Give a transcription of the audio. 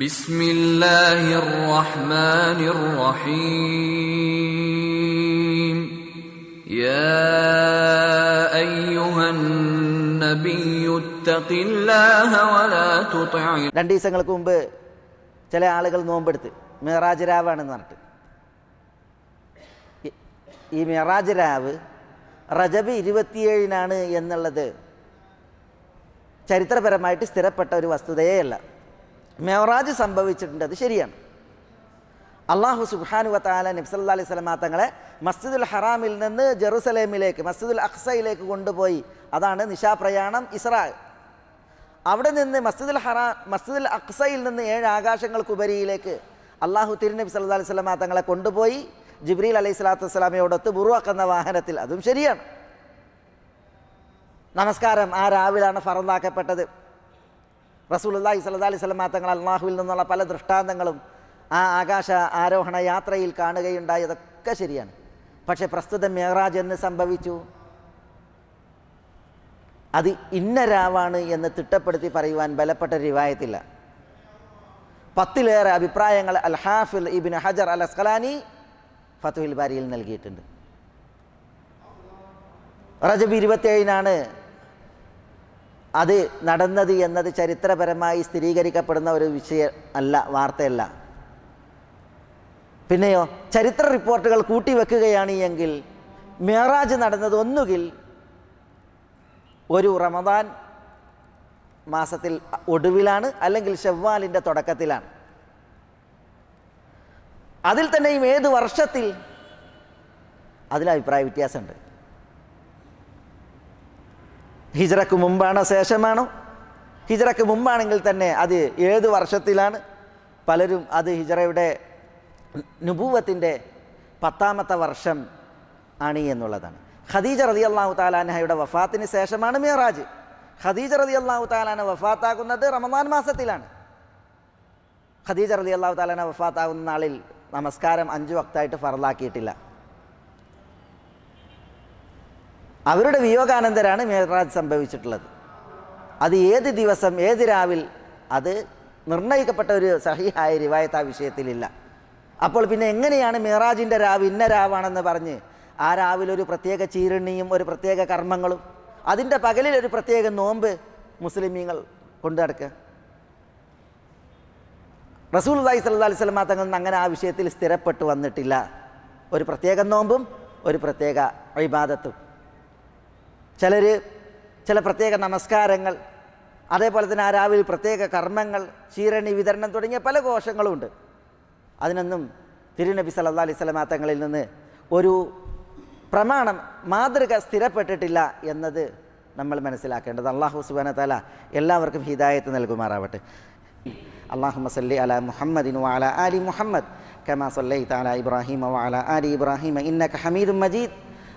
بسم الله الرحمن الرحيم يا ايها النبي اتق الله ولا تطع രണ്ട് ദിവസങ്ങൾക്ക് മുമ്പ് ചില ആളുകൾ നോമ്പെടുത്ത് മെഹറാജ് രാവാണെന്ന് പറഞ്ഞിട്ട് ഈ- ഈ മെഹറാജ് രാവ് റജബ് ഇരുപത്തിയേഴിനാണ് എന്നുള്ളത് ചരിത്രപരമായിട്ട് സ്ഥിരപ്പെട്ട ഒരു വസ്തുതയേ അല്ല മെഹറാജ് സംഭവിച്ചിട്ടുണ്ട് അത് ശരിയാണ്. അള്ളാഹു സുബ്ഹാനു വത്താല നബ്സല്ലാ അലൈഹി സ്വലമാ തങ്ങളെ മസ്ജിദുൽ ഹറാമിൽ നിന്ന് ജെറുസലേമിലേക്ക് മസ്ജിദുൽ അഖ്സയിലേക്ക് കൊണ്ടുപോയി. അതാണ് നിശാപ്രയാണം ഇസ്രാ അവിടെ നിന്ന് മസ്ജിദുൽ ഹറാ മസ്ജിദുൽ അക്സയിൽ നിന്ന് ഏഴ് ആകാശങ്ങൾക്കുപരിയിലേക്ക് അള്ളാഹു തിരുനബി സല്ലാ അലൈഹി സ്വലമാ തങ്ങളെ കൊണ്ടുപോയി. ജിബ്രീൽ അലൈഹി സ്വലാത്തു വസ്സലാമയോടൊത്ത് ബുറുവാക്കുന്ന വാഹനത്തിൽ അതും ശരിയാണ്. നമസ്കാരം ആ രാവിലാണ് ഫറന്നാക്കപ്പെട്ടത് സ്വല്ലല്ലാഹു അലൈഹി വസല്ലമ തങ്ങൾ അള്ളാഹുവിൽ നിന്നുള്ള പല ദൃഷ്ടാന്തങ്ങളും ആ ആകാശ ആരോഹണ യാത്രയിൽ കാണുകയുണ്ടായതൊക്കെ ശരിയാണ്. പക്ഷെ പ്രസ്തുത മേറാജ് എന്ന് സംഭവിച്ചു? അത് ഇന്ന രാവാണ് എന്ന് തിട്ടപ്പെടുത്തി പറയുവാൻ ബലപ്പെട്ട റിവായത്തില്ല. പത്തിലേറെ അഭിപ്രായങ്ങൾ അൽ ഹാഫിൽ ഇബിൻ ഹജർ അൽ അസ്കലാനി ഫത്തുഹിൽ ബാരിയിൽ നൽകിയിട്ടുണ്ട്. റജബ് ഇരുപത്തിയേഴിനാണ് അത് നടന്നത് എന്നത് ചരിത്രപരമായി സ്ഥിരീകരിക്കപ്പെടുന്ന ഒരു വിഷയം അല്ല വാർത്തയല്ല. പിന്നെയോ ചരിത്ര റിപ്പോർട്ടുകൾ കൂട്ടിവെക്കുകയാണ് എങ്കിൽ മേറാജ് നടന്നത് ഒന്നുകിൽ ഒരു റമദാൻ മാസത്തിൽ ഒടുവിലാണ് അല്ലെങ്കിൽ ഷെവ്വാലിന്റെ തുടക്കത്തിലാണ്. അതിൽ തന്നെയും ഏത് വർഷത്തിൽ? അതിൽ അഭിപ്രായ വ്യത്യാസമുണ്ട്. ഹിജ്റക്ക് മുമ്പാണോ ശേഷമാണോ? ഹിജറക്ക് മുമ്പാണെങ്കിൽ തന്നെ അത് ഏത് വർഷത്തിലാണ്? പലരും അത് ഹിജറയുടെ നുപൂവത്തിന്റെ പത്താമത്തെ വർഷം ആണ് എന്നുള്ളതാണ്. ഖദീജ റതി അള്ളാഹു താലാനഹയുടെ വഫാത്തിന് ശേഷമാണ് മിയറാജ് ഖദീജ റതി അള്ളാഹു താലാന വഫാത്താകുന്നത് റമദാൻ മാസത്തിലാണ്. ഖദീജ റതി അള്ളാഹു താലാന വഫാത്താകുന്ന നാളിൽ നമസ്കാരം അഞ്ചു വക്തായിട്ട് ഫറലാക്കിയിട്ടില്ല അവരുടെ വിയോഗാനന്തരാണ് മേറാജ് സംഭവിച്ചിട്ടുള്ളത്. അത് ഏത് ദിവസം ഏത് രാവിൽ അത് നിർണയിക്കപ്പെട്ട ഒരു സഹിഹായ റിവായത്ത് ആ വിഷയത്തിലില്ല. അപ്പോൾ പിന്നെ എങ്ങനെയാണ് മിറാജിന്റെ രാവ് ഇന്ന രാവാണെന്ന് പറഞ്ഞ് ആ രാവിലെ ഒരു പ്രത്യേക ചീരണിയും ഒരു പ്രത്യേക കർമ്മങ്ങളും അതിന്റെ പകലിൽ ഒരു പ്രത്യേക നോമ്പ് മുസ്ലിമീങ്ങൾ കൊണ്ടു നടക്കുക? റസൂൽ അള്ളഹി സല്ലാ അലൈഹി സ്വലമാ തങ്ങൾ അങ്ങനെ ആ വിഷയത്തിൽ സ്ഥിരപ്പെട്ടു വന്നിട്ടില്ല. ഒരു പ്രത്യേക നോമ്പും ഒരു പ്രത്യേക ഇബാദത്തും. ചിലർ ചില പ്രത്യേക നമസ്കാരങ്ങൾ അതേപോലെ തന്നെ ആ രാവിലെ പ്രത്യേക കർമ്മങ്ങൾ ചീരണി വിതരണം തുടങ്ങിയ പല കോശങ്ങളുമുണ്ട് അതിനൊന്നും തിരുനബി സല്ലാ അലൈഹി സ്വലമാ തങ്ങളിൽ നിന്ന് ഒരു പ്രമാണം മാതൃക സ്ഥിരപ്പെട്ടിട്ടില്ല എന്നത് നമ്മൾ മനസ്സിലാക്കേണ്ടത്. അള്ളാഹു സുബാന തല എല്ലാവർക്കും ഹിദായത്ത് നൽകുമാറാവട്ടെ. അള്ളാഹു സല്ലി അല മുഹമ്മദിൻ വാല അലി മുഹമ്മദ് കമാ സല്ലൈ താല ഇബ്രാഹിം വാല അലി ഇബ്രാഹിം ഇന്നക ഹമീദും മജീദ്.